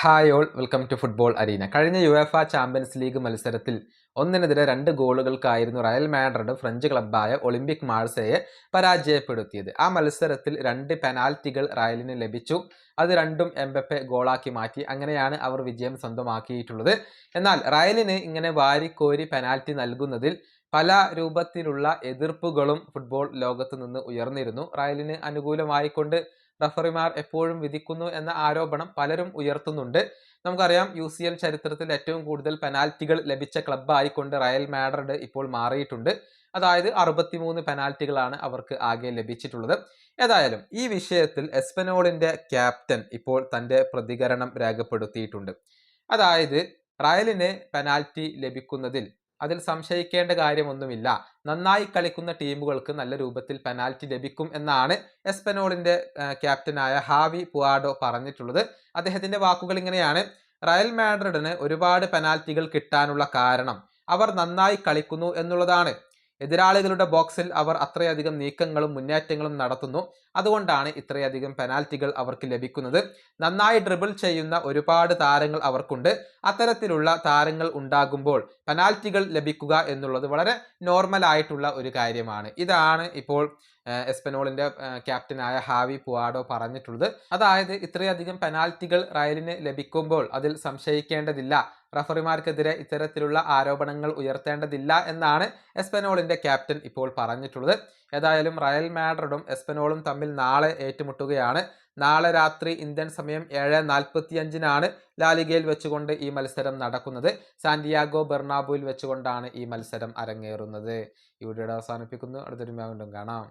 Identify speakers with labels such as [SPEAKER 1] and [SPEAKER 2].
[SPEAKER 1] Hi all welcome to football arena കഴിഞ്ഞ UEFA champions league മത്സരത്തിൽ ഒന്നിനെതിരെ രണ്ട് ഗോളുകൾക്കായിരുന്നു റയൽ മാഡ്രിഡ് ഫ്രഞ്ച് ക്ലബ്ബായ ഒളിമ്പിക് മാഴ്സയെ പരാജയപ്പെടുത്തിയത്. ആ മത്സരത്തിൽ രണ്ട് പെനാൽറ്റികൾ റയലിന് ലഭിച്ചു. അത് രണ്ടും എംബപ്പെ ഗോളാക്കി മാറ്റി. അങ്ങനെയാണ് അവർ വിജയം സ്വന്തമാക്കിയിട്ടുള്ളത്. എന്നാൽ റയലിന് ഇങ്ങനെ വാരിക്കോരി പെനാൽറ്റി നൽകുന്നതിൽ പല രൂപത്തിലുള്ള എതിർപ്പുകളും ഫുട്ബോൾ ലോകത്ത് നിന്ന് ഉയർന്നിരുന്നു. റയലിന് അനുകൂലമായിക്കൊണ്ട് റഫറിമാർ എപ്പോഴും വിധിക്കുന്നു എന്ന ആരോപണം പലരും ഉയർത്തുന്നുണ്ട്. നമുക്കറിയാം യു സി എൽ ചരിത്രത്തിൽ ഏറ്റവും കൂടുതൽ പെനാൽറ്റികൾ ലഭിച്ച ക്ലബ്ബായിക്കൊണ്ട് റയൽ മാഡ്രിഡ് ഇപ്പോൾ മാറിയിട്ടുണ്ട്. അതായത് അറുപത്തിമൂന്ന് പെനാൽറ്റികളാണ് അവർക്ക് ആകെ ലഭിച്ചിട്ടുള്ളത്. ഏതായാലും ഈ വിഷയത്തിൽ എസ്പെനോളിന്റെ ക്യാപ്റ്റൻ ഇപ്പോൾ തന്റെ പ്രതികരണം രേഖപ്പെടുത്തിയിട്ടുണ്ട്. അതായത് റയലിന് പെനാൽറ്റി ലഭിക്കുന്നതിൽ അതിൽ സംശയിക്കേണ്ട കാര്യമൊന്നുമില്ല. നന്നായി കളിക്കുന്ന ടീമുകൾക്ക് നല്ല രൂപത്തിൽ പെനാൽറ്റി ലഭിക്കും എന്നാണ് എസ്പെനോളിന്റെ ക്യാപ്റ്റനായ ഹാവി പുവാഡോ പറഞ്ഞിട്ടുള്ളത്. അദ്ദേഹത്തിന്റെ വാക്കുകൾ ഇങ്ങനെയാണ്. റയൽ മാഡ്രിഡിന് ഒരുപാട് പെനാൽറ്റികൾ കിട്ടാനുള്ള കാരണം അവർ നന്നായി കളിക്കുന്നു എന്നുള്ളതാണ്. എതിരാളികളുടെ ബോക്സിൽ അവർ അത്രയധികം നീക്കങ്ങളും മുന്നേറ്റങ്ങളും നടത്തുന്നു. അതുകൊണ്ടാണ് ഇത്രയധികം പെനാൽറ്റികൾ അവർക്ക് ലഭിക്കുന്നത്. നന്നായി ഡ്രിബിൾ ചെയ്യുന്ന ഒരുപാട് താരങ്ങൾ അവർക്കുണ്ട്. അത്തരത്തിലുള്ള താരങ്ങൾ ഉണ്ടാകുമ്പോൾ പെനാൽറ്റികൾ ലഭിക്കുക എന്നുള്ളത് വളരെ നോർമൽ ആയിട്ടുള്ള ഒരു കാര്യമാണ്. ഇതാണ് ഇപ്പോൾ എസ്പെനോളിന്റെ ക്യാപ്റ്റനായ ഹാവി പുവാഡോ പറഞ്ഞിട്ടുള്ളത്. അതായത് ഇത്രയധികം പെനാൽറ്റികൾ റയലിന് ലഭിക്കുമ്പോൾ അതിൽ സംശയിക്കേണ്ടതില്ല. റഫറിമാർക്കെതിരെ ഇത്തരത്തിലുള്ള ആരോപണങ്ങൾ ഉയർത്തേണ്ടതില്ല എന്നാണ് എസ്പെനോളിന്റെ ക്യാപ്റ്റൻ ഇപ്പോൾ പറഞ്ഞിട്ടുള്ളത്. ഏതായാലും റയൽ മാഡ്രിഡും എസ്പെനോളും തമ്മിൽ നാളെ ഏറ്റുമുട്ടുകയാണ്. നാളെ രാത്രി ഇന്ത്യൻ സമയം ഏഴ് നാൽപ്പത്തിയഞ്ചിനാണ് ലാലിഗയിൽ വെച്ചുകൊണ്ട് ഈ മത്സരം നടക്കുന്നത്. സാന്റിയാഗോ ബെർണാബുയിൽ വെച്ചുകൊണ്ടാണ് ഈ മത്സരം അരങ്ങേറുന്നത്. ഈ അവസാനിപ്പിക്കുന്നു. അടുത്തൊരു വീണ്ടും കാണാം.